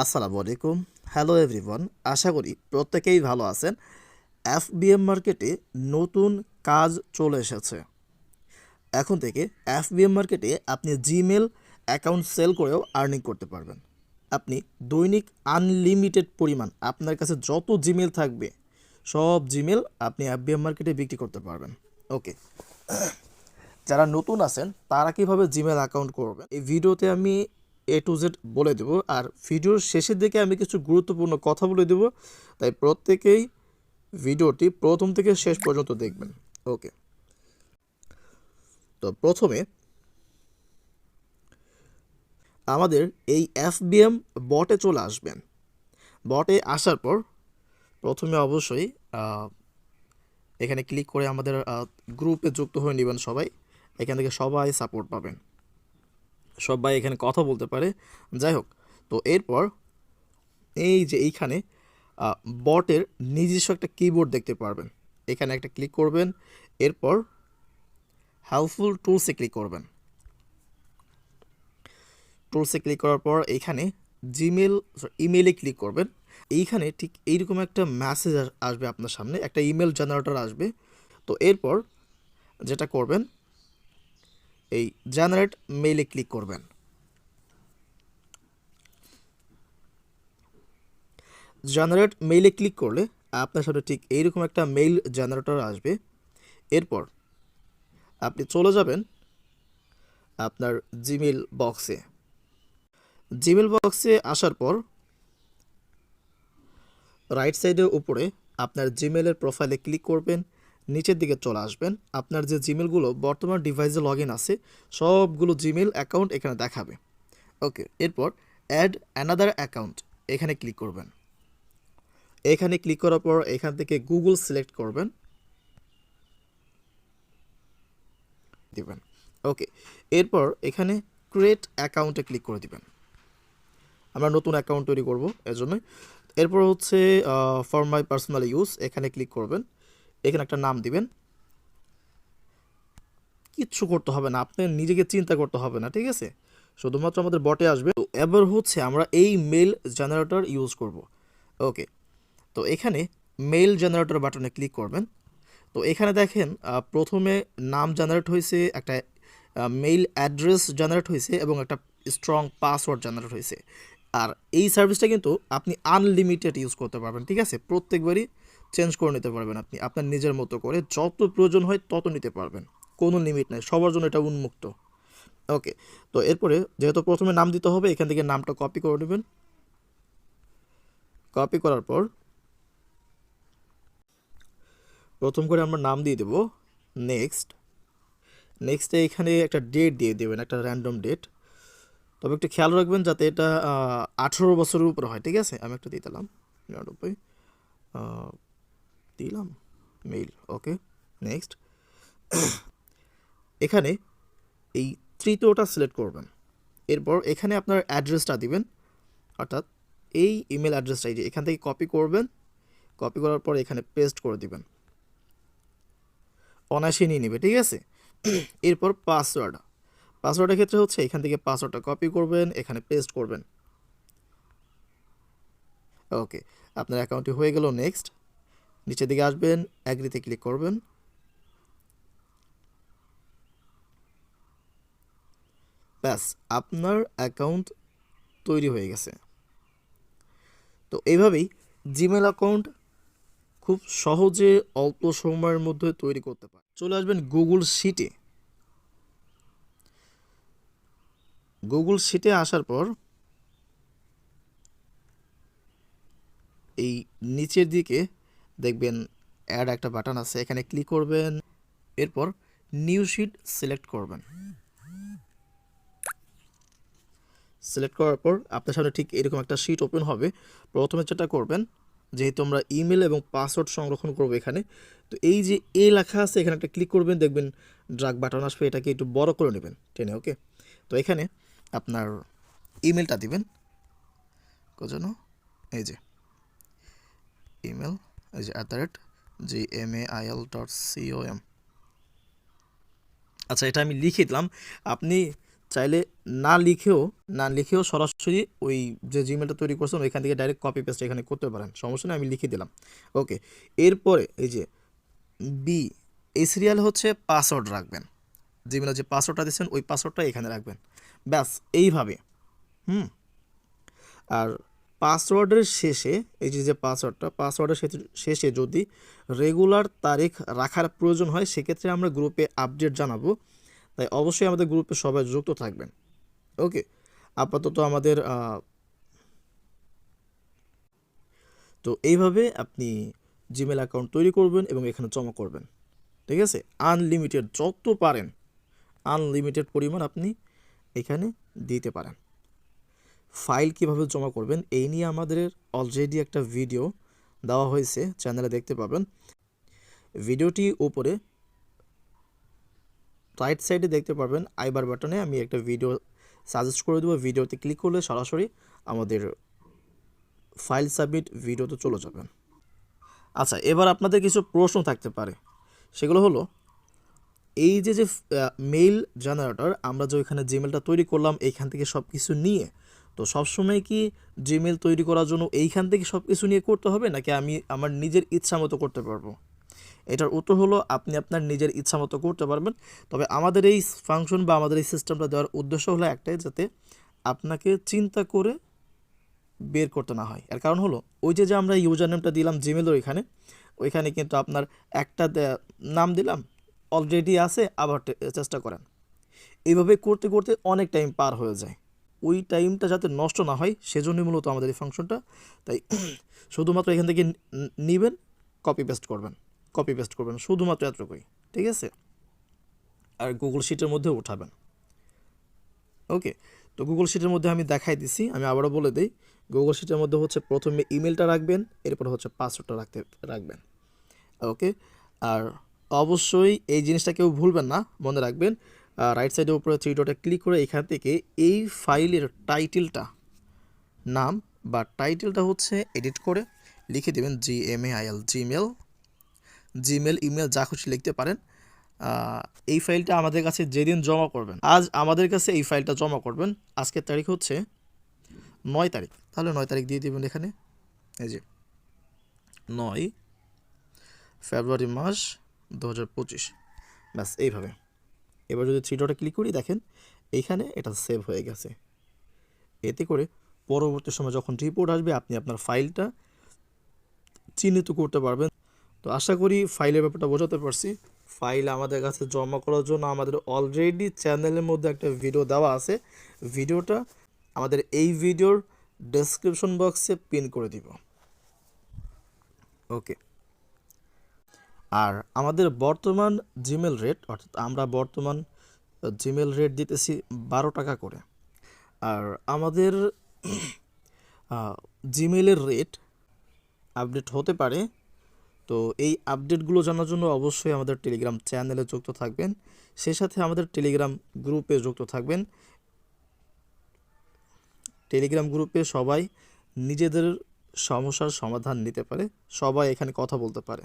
আসসালামু আলাইকুম। Hello everyone আশা করি প্রত্যেকেই ভালো আছেন। এফ এফবিএম মার্কেটে নতুন কাজ চলে এসেছে। এখন থেকে এফ এফবিএম মার্কেটে আপনি জিমেল অ্যাকাউন্ট সেল করেও আর্নিং করতে পারবেন। আপনি দৈনিক আনলিমিটেড পরিমাণ আপনার কাছে যত জিমেল থাকবে, সব জিমেল আপনি এফ এফবিএম মার্কেটে বিক্রি করতে পারবেন। ওকে যারা নতুন আছেন, তারা কীভাবে জিমেল অ্যাকাউন্ট করবেন? এই ভিডিওতে আমি এ টু জেড বলে দেব। আর ভিডিওর শেষের দিকে আমি কিছু গুরুত্বপূর্ণ কথা বলে দেব। তাই প্রত্যেকেই ভিডিওটি প্রথম থেকে শেষ পর্যন্ত দেখবেন। ওকে। তো প্রথমে আমাদের এই এফবিএম বটে চলে আসবেন। বটে আসার পর প্রথমে অবশ্যই এখানে ক্লিক করে আমাদের গ্রুপে যুক্ত হয়ে নেবেন সবাই। এখান থেকে সবাই সাপোর্ট পাবেন। সবাই এখানে কথা বলতে পারে। যাই হোক তো এরপর এই যে এইখানে বটের নিজস্ব একটা কিবোর্ড দেখতে পারবেন। এখানে একটা ক্লিক করবেন, এরপর হেল্পফুল টুলসে ক্লিক করবেন। টুলসে ক্লিক করার পর এখানে জিমেল ইমেলে ক্লিক করবেন। এইখানে ঠিক এইরকম একটা মেসেজ আসবে আপনার সামনে, একটা ইমেল জেনারেটর আসবে। তো এরপর যেটা করবেন এই জেনারেট মেইলে ক্লিক করবেন। জেনারেট মেইলে ক্লিক করলে আপনার সামনে ঠিক এইরকম একটা মেইল জেনারেটর আসবে। এরপর আপনি চলে যাবেন আপনার জিমেল বক্সে জিমেল বক্সে আসার পর রাইট সাইডের উপরে আপনার জিমেলের প্রোফাইলে ক্লিক করবেন। নিচের দিকে চলে আসবেন। আপনার যে জিমেলগুলো বর্তমান ডিভাইসে লগ আছে, সবগুলো জিমেল অ্যাকাউন্ট এখানে দেখাবে। ওকে এরপর অ্যাড অ্যানাদার অ্যাকাউন্ট এখানে ক্লিক করবেন। এখানে ক্লিক করার পর এখান থেকে গুগল সিলেক্ট করবেন। দিবেন। ওকে এরপর এখানে ক্রিয়েট অ্যাকাউন্টে ক্লিক করে দিবেন। আমরা নতুন অ্যাকাউন্ট তৈরি করব, এর জন্য। এরপর হচ্ছে ফর মাই পার্সোনাল ইউজ এখানে ক্লিক করবেন। এখানে একটা নাম দিবেন। কিচ্ছু করতে হবে না, আপনার নিজেকে চিন্তা করতে হবে না, ঠিক আছে? শুধুমাত্র আমাদের বটে আসবে। তো এবার হচ্ছে আমরা এই মেল জেনারেটর ইউজ করব। ওকে তো এখানে মেল জেনারেটর বাটনে ক্লিক করবেন। তো এখানে দেখেন প্রথমে নাম জেনারেট হয়েছে, একটা মেইল অ্যাড্রেস জেনারেট হয়েছে এবং একটা স্ট্রং পাসওয়ার্ড জেনারেট হয়েছে। আর এই সার্ভিসটা কিন্তু আপনি আনলিমিটেড ইউজ করতে পারবেন, ঠিক আছে? প্রত্যেকবারই চেঞ্জ করে নিতে পারবেন আপনি। আপনার নিজের মতো করে যত প্রয়োজন হয় তত নিতে পারবেন। কোনো লিমিট নেই, সবার জন্য এটা উন্মুক্ত। ওকে তো এরপরে যেহেতু প্রথমে নাম দিতে হবে, এখান থেকে নামটা কপি করে নেবেন। কপি করার পর প্রথম করে আমরা নাম দিয়ে দেব নেক্সট নেক্সটে এখানে একটা ডেট দিয়ে দেবেন, একটা র্যান্ডম ডেট তবে একটু খেয়াল রাখবেন যাতে এটা আঠেরো বছরের উপরে হয়, ঠিক আছে? আমি একটা দিয়ে দিলাম, নিরানব্বই। দিলাম। মেইল ওকে? নেক্সট। এখানে এই তৃতীয়টা সিলেক্ট করবেন। এরপর এখানে আপনার অ্যাড্রেসটা দিবেন। অর্থাৎ এই ইমেল অ্যাড্রেসটা, এই যে এখান থেকে কপি করবেন। কপি করার পর এখানে পেস্ট করে দিবেন। অনায়াসে নিয়ে নেবে, ঠিক আছে? এরপর পাসওয়ার্ড। পাসওয়ার্ডের ক্ষেত্রে হচ্ছে এখান থেকে পাসওয়ার্ডটা কপি করবেন, এখানে পেস্ট করবেন। ওকে, আপনার অ্যাকাউন্টটি হয়ে গেল, নেক্সট। নিচের দিকে আসবেন অ্যাগ্রিতে ক্লিক করবেন। ব্যাস, আপনার অ্যাকাউন্ট তৈরি হয়ে গেছে। তো এইভাবেই জিমেল অ্যাকাউন্ট খুব সহজে অল্প সময়ের মধ্যে তৈরি করতে পারে চলে আসবেন গুগল শিটে গুগল শিটে আসার পর এই নিচের দিকে দেখবেন অ্যাড একটা বাটন আছে, এখানে ক্লিক করবেন, এরপর নিউ শিট সিলেক্ট করবেন। সিলেক্ট করার পর আপনার সামনে ঠিক এরকম একটা শিট ওপেন হবে। প্রথমে যেটা করবেন, যেহেতু আমরা ইমেল এবং পাসওয়ার্ড সংরক্ষণ করব এখানে, তো এই যে এ লেখা আছে, এখানে একটা ক্লিক করবেন, দেখবেন ড্রাগ বাটন আসবে, এটাকে একটু বড় করে নেবেন, টেনে ওকে তো এখানে আপনার ইমেলটা দিবেন। কোজন্য এই যে ইমেল এই যে at the rate G M A I L dot C O M আচ্ছা এটা আমি লিখে দিলাম। আপনি চাইলে না লিখেও না লিখেও সরাসরি ওই যে জিমেলটা তৈরি করছেন, ওইখান থেকে ডাইরেক্ট কপি পেস্ট এখানে করতে পারেন। সমস্যা নেই, আমি লিখে দিলাম। ওকে এরপরে এই যে বি এই সিরিয়াল হচ্ছে পাসওয়ার্ড রাখবেন। জিমেলের যে পাসওয়ার্ডটা দিচ্ছেন ওই পাসওয়ার্ডটা এখানে রাখবেন। ব্যাস, এইভাবে। হুম? আর পাসওয়ার্ডের শেষে, এই যে যে পাসওয়ার্ডটা, পাসওয়ার্ডের শেষে- যদি রেগুলার তারিখ রাখার প্রয়োজন হয়, সেক্ষেত্রে আমরা গ্রুপে আপডেট জানাব। তাই অবশ্যই আমাদের গ্রুপে সবাই যুক্ত থাকবেন। ওকে, আপাতত আমাদের তো এইভাবে আপনি জিমেল অ্যাকাউন্ট তৈরি করবেন এবং এখানে জমা করবেন। ঠিক আছে? আনলিমিটেড যত পারেন আনলিমিটেড পরিমাণ আপনি এখানে দিতে পারেন। ফাইল কীভাবে জমা করবেন, এই নিয়ে আমাদের অলরেডি একটা ভিডিও দেওয়া হয়েছে চ্যানেলে দেখতে পাবেন। ভিডিওটি উপরে রাইট সাইডে দেখতে পারবেন আইবার বাটনে আমি একটা ভিডিও সাজেস্ট করে দেবো। ভিডিওতে ক্লিক করলে সরাসরি আমাদের ফাইল সাবমিট ভিডিওতে চলে যাবেন আচ্ছা এবার আপনাদের কিছু প্রশ্ন থাকতে পারে। সেগুলো হলো, এই যে যে মেইল জেনারেটর আমরা যে ওইখানে জিমেলটা তৈরি করলাম এইখান থেকে সব কিছু নিয়ে তো সবসময় কি জিমেল তৈরি করার জন্য এইখান থেকে সব কিছু নিয়ে করতে হবে, নাকি আমি আমার নিজের ইচ্ছা মতো করতে পারব? এটার উত্তর হলো, আপনি আপনার নিজের ইচ্ছা মতো করতে পারবেন। তবে আমাদের এই ফাংশন বা আমাদের এই সিস্টেমটা দেওয়ার উদ্দেশ্য হলো একটাই, যাতে আপনাকে চিন্তা করে বের করতে না হয়। এর কারণ হলো, ওই যে যে আমরা ইউজার নেমটা দিলাম জিমেলের ওইখানে ওইখানে কিন্তু আপনার একটা নাম দিলাম অলরেডি আছে, আবার চেষ্টা করেন। এইভাবে করতে করতে অনেক টাইম পার হয়ে যায়। ওই টাইমটা যাতে নষ্ট না হয়, সেজন্যই মূলত আমাদের এই ফাংশনটা। তাই শুধুমাত্র এখান থেকে নেবেন কপি পেস্ট করবেন কপি পেস্ট করবেন, শুধুমাত্র এতটুকুই, ঠিক আছে? আর গুগল শিটের মধ্যে উঠাবেন। ওকে, তো গুগল শিটের মধ্যে আমি দেখাই দিছি, আমি আবারও বলে দিই গুগল শিটের মধ্যে হচ্ছে প্রথমে ইমেলটা রাখবেন, এরপর হচ্ছে পাসওয়ার্ডটা রাখতে, রাখবেন। ওকে, আর অবশ্যই এই জিনিসটা কেউ ভুলবেন না, মনে রাখবেন রাইট সাইডের উপরে থ্রি ডটে ক্লিক করে এখান থেকে এই ফাইলের টাইটেলটা নাম বা টাইটেলটা হচ্ছে এডিট করে লিখে দেবেন G M A I L Gmail Gmail email যা খুশি লিখতে পারেন। এই ফাইলটা আমাদের কাছে যেদিন জমা করবেন, আজ আমাদের কাছে এই ফাইলটা জমা করবেন, আজকের তারিখ হচ্ছে নয় তারিখ। তাহলে নয় তারিখ দিয়ে দেবেন এখানে। এই যে নয় ফেব্রুয়ারি মাস দু হাজার পঁচিশ। ব্যাস, এইভাবে। এবার যদি থ্রি ডটে ক্লিক করি, দেখেন এইখানে এটা সেভ হয়ে গেছে। এতে করে পরবর্তী সময় যখন রিপোর্ট আসবে, আপনি আপনার ফাইলটা চিহ্নিত করতে পারবেন। তো আশা করি ফাইলের ব্যাপারটা বোঝাতে পারছি। ফাইল আমাদের কাছে জমা করার জন্য আমাদের অলরেডি চ্যানেলের মধ্যে একটা ভিডিও দেওয়া আছে। ভিডিওটা আমাদের এই ভিডিওর ডেসক্রিপশন বক্সে পিন করে দিব। ওকে আর আমাদের বর্তমান জিমেল রেট অর্থাৎ আমরা বর্তমান জিমেল রেট দিতেছি বারো টাকা করে। আর আমাদের জিমেলের রেট আপডেট হতে পারে। তো এই আপডেটগুলো জানার জন্য অবশ্যই আমাদের টেলিগ্রাম চ্যানেলে যুক্ত থাকবেন। সেই সাথে আমাদের টেলিগ্রাম গ্রুপে যুক্ত থাকবেন। টেলিগ্রাম গ্রুপে সবাই নিজেদের সমস্যার সমাধান নিতে পারে। সবাই এখানে কথা বলতে পারে।